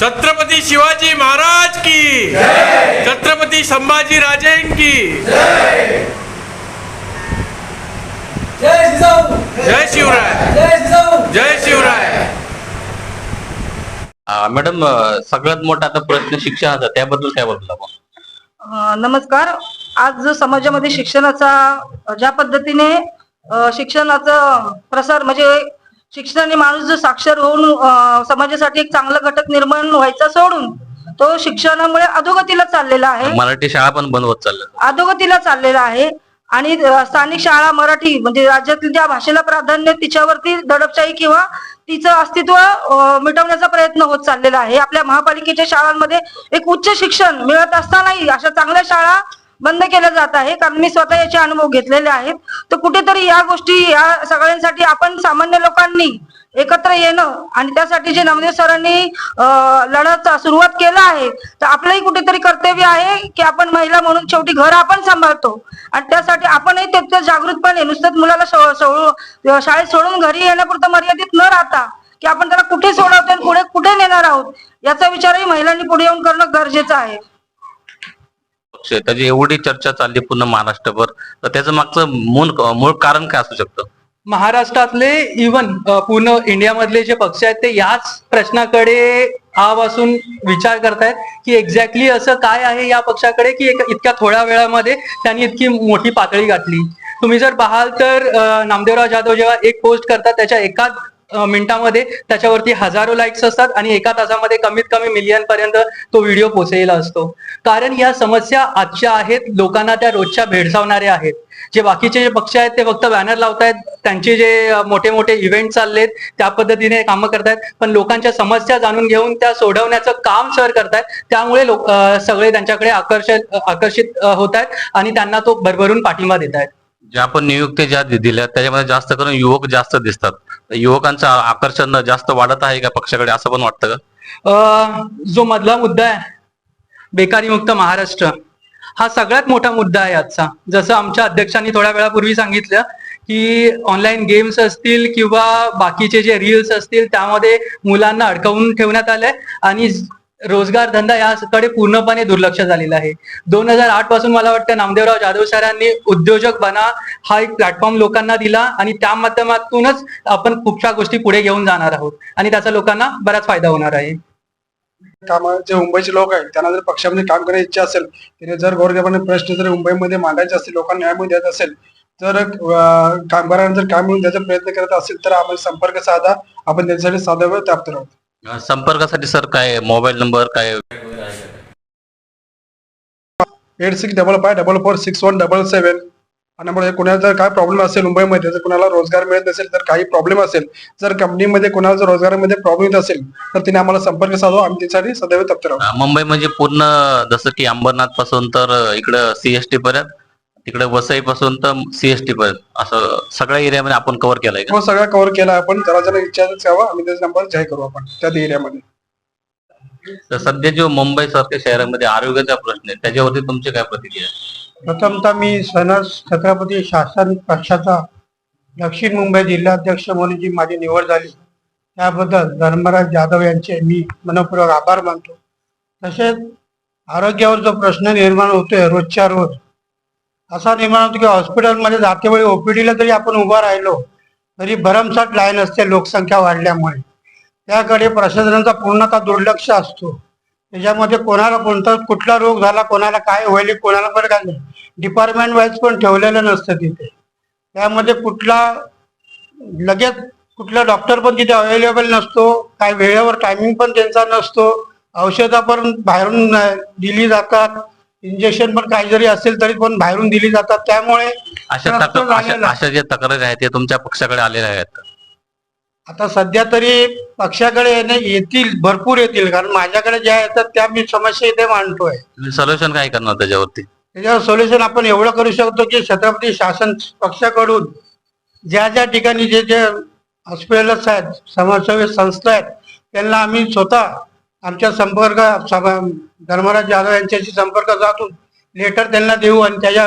छत्रपती शिवाजी महाराज की। छत्रपती संभाजी राजे की। जय शिवराय। जय शिवराय। मॅडम सगळ्यात मोठा आता प्रश्न शिक्षणाचा त्याबद्दल काय अ, नमस्कार. आज जो समाजामध्ये शिक्षणाचा ज्या पद्धतीने शिक्षणाचा प्रसार म्हणजे शिक्षणाने माणूस जो साक्षर होऊन समाजासाठी एक चांगला घटक निर्माण व्हायचा सोडून तो शिक्षणामुळे अधोगतीला चाललेला आहे. मराठी शाळा पण बंद होत चालल्या. अधोगतीला चाललेला आहे. आणि स्थानिक शाळा मराठी म्हणजे राज्यातील ज्या भाषेला प्राधान्य तिच्यावरती दडपशाही किंवा तिचं अस्तित्व मिटवण्याचा प्रयत्न होत चाललेला आहे. आपल्या महापालिकेच्या शाळांमध्ये एक उच्च शिक्षण मिळत असतानाही अशा चांगल्या शाळा बंद केलं जात आहे. कारण मी स्वतः याचे अनुभव घेतलेले आहेत. तर कुठेतरी या गोष्टी या सगळ्यांसाठी आपण सामान्य लोकांनी एकत्र येणं आणि त्यासाठी जे नामदेव सरांनी अं, लढत सुरुवात केला आहे तर आपलंही कुठेतरी कर्तव्य आहे की आपण महिला म्हणून शेवटी घर आपण सांभाळतो. आणि त्यासाठी आपणही तितकं जागृतपणे नुसतंच मुलाला सो- शाळेत सोडून घरी येण्यापुरतं मर्यादित न राहता की आपण त्याला कुठे सोडवतो आणि पुढे कुठे नेणार आहोत याचा विचारही महिलांनी पुढे येऊन करणं गरजेचं आहे. पक्ष आहे. त्याची एवढी चर्चा चालली पूर्ण महाराष्ट्रभर. तर त्याचं मागचं मूल मूळ कारण काय असू शकतं? महाराष्ट्रातले इवन पूर्ण इंडियामधले जे पक्ष आहेत ते याच प्रश्नाकडे आवासून विचार करतायत की एक्झॅक्टली असं काय आहे या पक्षाकडे की एक- इतक्या थोड्या वेळामध्ये त्यांनी इतकी मोठी पातळी गाठली. तुम्ही जर पाहाल तर नामदेवराव जाधव जेव्हा एक पोस्ट करतात त्याच्या एकाच मिनिटामध्ये त्याच्यावरती हजारो लाईक्स असतात आणि एका तासामध्ये कमीत कमी मिलियन पर्यंत तो व्हिडिओ पोचलेला असतो. कारण या समस्या आजच्या आहेत लोकांना त्या रोजच्या भेडसावणाऱ्या आहेत. जे बाकीचे जे पक्ष आहेत ते फक्त बॅनर लावतायत त्यांचे जे मोठे मोठे इव्हेंट चाललेत त्या पद्धतीने कामं करतायत. पण लोकांच्या समस्या जाणून घेऊन त्या सोडवण्याचं काम सर करतायत त्यामुळे लोक सगळे त्यांच्याकडे आकर्षित आकर्षित होत आहेत आणि त्यांना तो भरभरून पाठिंबा देत आहेत ज्या आपण नियुक्ती ज्या दिल्या त्याच्यामध्ये जास्त करून युवक जास्त दिसतात. युवकांचं आकर्षण जास्त वाढत आहे का पक्षाकडे असं पण वाटतं का? जो मधला मुद्दा आहे बेकारी मुक्त महाराष्ट्र हा सगळ्यात मोठा मुद्दा आहे आजचा. जसं आमच्या अध्यक्षांनी थोड्या वेळापूर्वी सांगितलं की ऑनलाईन गेम्स असतील किंवा बाकीचे जे रील्स असतील त्यामध्ये मुलांना अडकवून ठेवण्यात आलंय. आणि रोजगार धंदा याकडे पूर्णपणे दुर्लक्ष झालेलं आहे. दोन हजार आठपासून मला वाटतं नामदेवराव जाधव सरांनी उद्योजक बना हा एक प्लॅटफॉर्म लोकांना दिला आणि त्या माध्यमातूनच आपण खूपशा गोष्टी पुढे घेऊन जाणार आहोत. आणि त्याचा लोकांना बराच फायदा होणार आहे. काम जे मुंबईचे लोक आहेत त्यांना जर पक्षामध्ये काम करण्याची इच्छा असेल त्याने जर गौरवपणे प्रश्न जर मुंबईमध्ये मांडायचे असतील लोकांना न्याय मिळून द्यायचा असेल तर कामगारांना जर काम मिळून द्यायचा प्रयत्न करत असेल तर आपण संपर्क साधा. आपण त्याच्यासाठी साधा वेळ प्राप्त राहतो अं, संपर्कासाठी सर काय मोबाईल नंबर काय? Eight six double five double four six one double seven आणि कोणाला जर काय प्रॉब्लेम असेल मुंबईमध्ये जर कोणाला रोजगार मिळत नसेल तर काही प्रॉब्लेम असेल. जर कंपनीमध्ये कोणाला जर रोजगारामध्ये प्रॉब्लेम येत असेल तर तिने आम्हाला संपर्क साधवा. आम्ही त्यासाठी सदैव आहोत. अं, मुंबई म्हणजे पूर्ण जसं की अंबरनाथपासून तर इकडं सीएसटी पर्यंत. तिकडे वसई पासून तर सीएसटी पर्यंत. असं सगळ्या एरियामध्ये आपण कव्हर केलंय का? हो सगळा कव्हर केला आपण. जरा जरा विचारच यावा आम्ही त्याचा नंबर जाहीर करू आपण त्या एरियामध्ये तर सध्या जो मुंबई सारख्या शहरामध्ये आरोग्याचा प्रश्न आहे त्याच्यावरती तुमची काय प्रतिक्रिया आहे? प्रथमतः मी सनस छत्रपती शासन पक्षाचा दक्षिण मुंबई जिल्हाध्यक्ष म्हणून जी माझी निवड झाली त्याबद्दल धर्मराज जाधव यांचे मी मनपूर्वक आभार मानतो. तसेच आरोग्यावर जो प्रश्न निर्माण होतोय रोजच्या रोज असा निर्माण होतो की हॉस्पिटलमध्ये जातेवेळी ओपीडीला जरी आपण उभा राहिलो तरी भरमसाठ लाईन असते लोकसंख्या वाढल्यामुळे. त्याकडे प्रशासनाचा पूर्णतः दुर्लक्ष असतो. त्याच्यामध्ये कोणाला कोणता कुठला रोग झाला कोणाला काय होईल कोणाला बरं काय डिपार्टमेंट वाईज पण ठेवलेलं नसतं तिथे. त्यामध्ये कुठला लगेच कुठला डॉक्टर पण तिथे अवेलेबल नसतो. काय वेळेवर टायमिंग पण त्यांचा नसतो. औषधं पण बाहेरून दिली जातात. इंजेक्शन पण काही जरी असेल तरी पण बाहेरून दिली जातात. त्यामुळे अशा झालेला. ज्या तक्रारी आहेत ते तुमच्या पक्षाकडे आलेल्या आहेत आता सध्या तरी पक्षाकडे येणे येतील भरपूर येतील. कारण माझ्याकडे ज्या येतात त्या मी समस्या इथे मांडतोय. सोल्युशन काय करणार त्याच्यावरती? त्याच्यावर सोल्युशन आपण एवढं करू शकतो की छत्रपती शासन पक्षाकडून ज्या ज्या ठिकाणी जे जे हॉस्पिटल्स आहेत समाजसेवी संस्था आहेत त्यांना आम्ही स्वतः आमच्या संपर्क धर्मराज जाधव यांच्याशी संपर्क साधून लेटर त्यांना देऊ आणि त्याच्या